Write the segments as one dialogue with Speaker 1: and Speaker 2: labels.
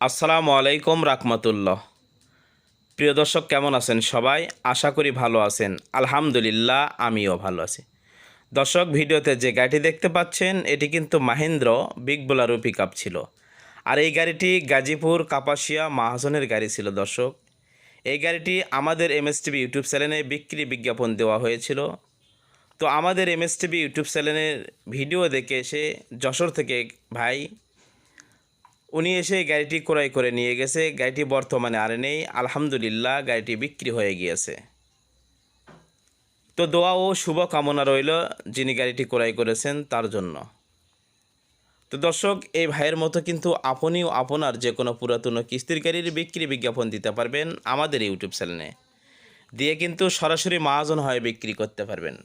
Speaker 1: আসসালামু আলাইকুম রাকমাতুল্লাহ প্রিয় দর্শক, কেমন আছেন সবাই? আশা করি ভালো আছেন। আলহামদুলিল্লাহ, আমিও ভালো আছি। দর্শক, ভিডিওতে যে গাড়িটি দেখতে পাচ্ছেন, এটি কিন্তু মাহেন্দ্র বিগ বোলারো পিক ছিল। আর এই গাড়িটি গাজীপুর কাপাসিয়া মাহাজনের গাড়ি ছিল দর্শক। এই গাড়িটি আমাদের এমএসটিভি ইউটিউব চ্যানেলে বিক্রি বিজ্ঞাপন দেওয়া হয়েছিল। তো আমাদের এমএসটিভি ইউটিউব চ্যানেলের ভিডিও দেখে এসে যশোর থেকে ভাই উনি এসে গাড়িটি ক্রয় করে নিয়ে গেছে। গাড়িটি বর্তমানে আর নেই। আলহামদুলিল্লাহ, গাড়িটি বিক্রি হয়ে গিয়েছে। তো দোয়া ও শুভ কামনা রইল যিনি গাড়িটি ক্রয় করেছেন তার জন্য। তো দর্শক, এই ভাইয়ের মতো কিন্তু আপনিও আপনার যে কোনো পুরাতন কিস্তির গাড়ির বিক্রি বিজ্ঞাপন দিতে পারবেন আমাদের ইউটিউব চ্যানেলে। দিয়ে কিন্তু সরাসরি মহাজন হয়ে বিক্রি করতে পারবেন।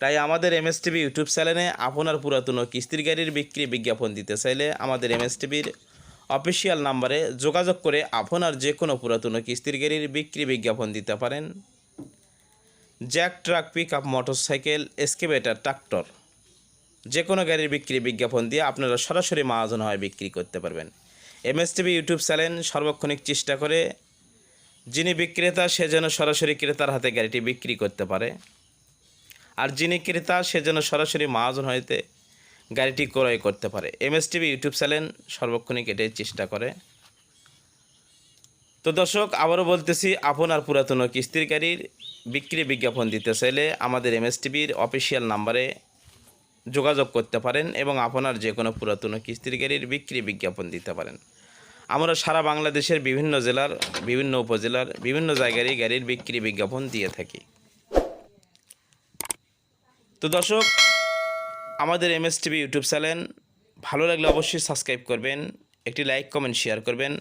Speaker 1: তাই আমাদের এমএসটিভি ইউটিউব চ্যানেলে আপনার পুরাতন কিস্তির গাড়ির বিক্রি বিজ্ঞাপন দিতে চাইলে আমাদের এমএসটিভির অফিসিয়াল নাম্বারে যোগাযোগ করে আপনার যে কোনো পুরাতন কিস্তির গাড়ির বিক্রি বিজ্ঞাপন দিতে পারেন। Jack truck pickup motorcycle, excavator, tractor যে কোনো গাড়ির বিক্রি বিজ্ঞাপন দিয়ে আপনারা সরাসরি মহাজন হয়ে বিক্রি করতে পারবেন। এমএসটিভি ইউটিউব চ্যানেল সর্বক্ষণিক চেষ্টা করে যিনি বিক্রেতা সে যেন সরাসরি ক্রেতার হাতে গাড়িটি বিক্রি করতে পারে। আর যিনি ক্রেতা, সে যেন সরাসরি মহাজন হইতে গাড়িটি ক্রয় করতে পারে। এমএসটিভি ইউটিউব চ্যানেল সর্বক্ষণিক এটাই চেষ্টা করে। তো দর্শক, আবারও বলতেছি আপনার পুরাতন কিস্তির গাড়ির বিক্রি বিজ্ঞাপন দিতে চাইলে আমাদের এমএসটিভির অফিসিয়াল নাম্বারে যোগাযোগ করতে পারেন এবং আপনার যে কোনো পুরাতন কিস্তির গাড়ির বিক্রি বিজ্ঞাপন দিতে পারেন। আমরা সারা বাংলাদেশের বিভিন্ন জেলার, বিভিন্ন উপজেলার, বিভিন্ন জায়গারই গাড়ির বিক্রি বিজ্ঞাপন দিয়ে থাকি। তো দর্শক, আমাদের M S TV YouTube channel ভালো লাগলে অবশ্যই সাবস্ক্রাইব করবেন, একটি লাইক কমেন্ট শেয়ার করবেন,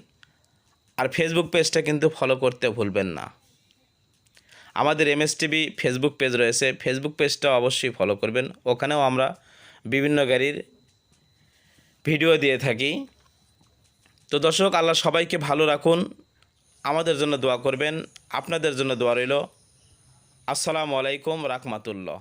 Speaker 1: আর ফেসবুক পেজটা কিন্তু ফলো করতে ভুলবেন না। আমাদের M S TV Facebook page রয়েছে ফেসবুক পেজটা অবশ্যই ফলো করবেন। ওখানেও আমরা বিভিন্ন গাড়ির ভিডিও দিয়ে থাকি। তো দর্শক, আল্লাহ সবাইকে ভালো রাখুন, আমাদের জন্য দোয়া করবেন, আপনাদের জন্য দোয়া রইল। আসসালামু আলাইকুম রাহমাতুল্লাহ।